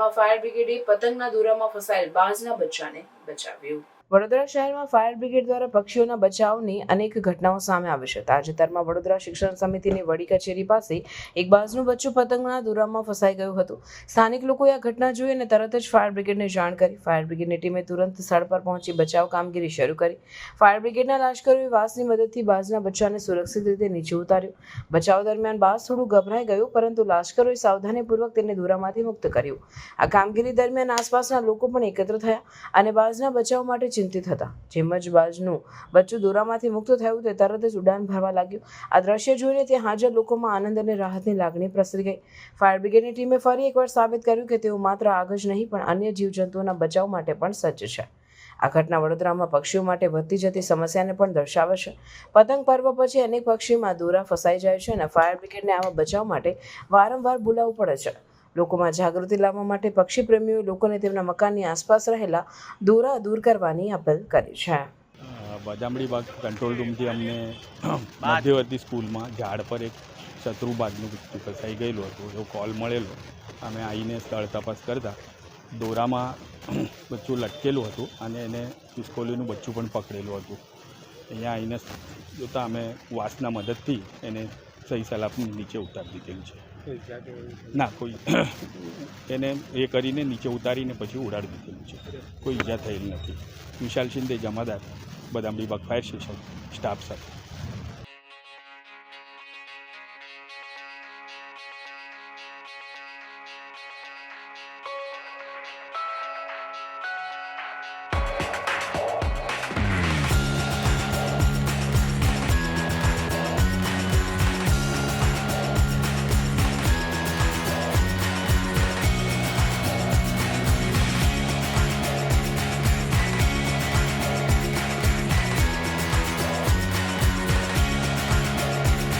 વડોદરામાં ફાયર બ્રિગેડે પતંગના દોરામાં ફસાયેલ બાજના બચ્ચાને બચાવ્યું. વડોદરા શહેરમાં ફાયર બ્રિગેડ દ્વારા પક્ષીઓના બચાવની અનેક ઘટનાઓ સામે આવી છે. તાજેતરમાં વડોદરા શિક્ષણ સમિતિની વડી કચેરી પાસે એક બાજનું બચ્ચું પતંગના દોરામાં ફસાઈ ગયું હતું. સ્થાનિક લોકોએ આ ઘટના જોઈ અને તરત જ ફાયર બ્રિગેડને જાણ કરી. ફાયર બ્રિગેડની ટીમે તુરંત સ્થળ પર પહોંચી બચાવ કામગીરી શરૂ કરી. ફાયર બ્રિગેડના લાશ્કરોએ વાસની મદદથી બાજના બચ્ચાને સુરક્ષિત રીતે નીચે ઉતાર્યું. બચાવ દરમિયાન બાજ થોડું ગભરાઈ ગયું, પરંતુ લાશ્કરોએ સાવધાનીપૂર્વક તેને દોરામાંથી મુક્ત કર્યું. આ કામગીરી દરમિયાન આસપાસના લોકો પણ એકત્ર થયા અને બાજના બચાવ માટે ચિંતિત હતા. જેમ જ બાજનું બચ્ચું દોરામાંથી મુક્ત થયું તે તરત જ ઉડાન ભરવા લાગ્યું. આ દ્રશ્ય જોઈને ત્યાં હાજર લોકોમાં આનંદ અને રાહતની લાગણી પ્રસરી ગઈ. ફાયર બ્રિગેડની ટીમે ફરી એકવાર સાબિત કર્યું કે તેઓ માત્ર આગ જ નહીં, પણ અન્ય જીવજંતુઓના બચાવ માટે પણ સજ્જ છે. આ ઘટના વડોદરામાં પક્ષીઓ માટે વધતી જતી સમસ્યાને પણ દર્શાવે છે. પતંગ પર્વ પછી અનેક પક્ષીમાં દોરા ફસાઈ જાય છે અને ફાયર બ્રિગેડને આવા બચાવ માટે વારંવાર બોલાવવું પડે છે. લોકોમાં જાગૃતિ લાવવા માટે પક્ષી પ્રેમીઓએ લોકોને તેમના મકાનની આસપાસ રહેલા દોરા દૂર કરવાની અપીલ કરી છે. બદામડી બાગ કંટ્રોલ રૂમથી અમને મધ્યવર્તી સ્કૂલમાં ઝાડ પર એક શત્રુ બાજનું બચ્ચું ફસાઈ ગયેલું હતું. એવો કોલ મળેલો. અમે આવીને સ્થળ તપાસ કરતા દોરામાં બચ્ચું લટકેલું હતું અને એને ખિસકોલીનું બચ્ચું પણ પકડેલું હતું. અહીંયા આવીને જોતાં અમે વાસના મદદથી એને સહી સલાપ નીચે ઉતારી દીધેલું છે. ના, કોઈ. એને એ કરીને નીચે ઉતારીને પછી ઉડાડી દીધેલું છે. કોઈ ઈજા થયેલી નથી. વિશાલ શિંદે જમાદાર, Badamdi Baug fire station, staff સાથે.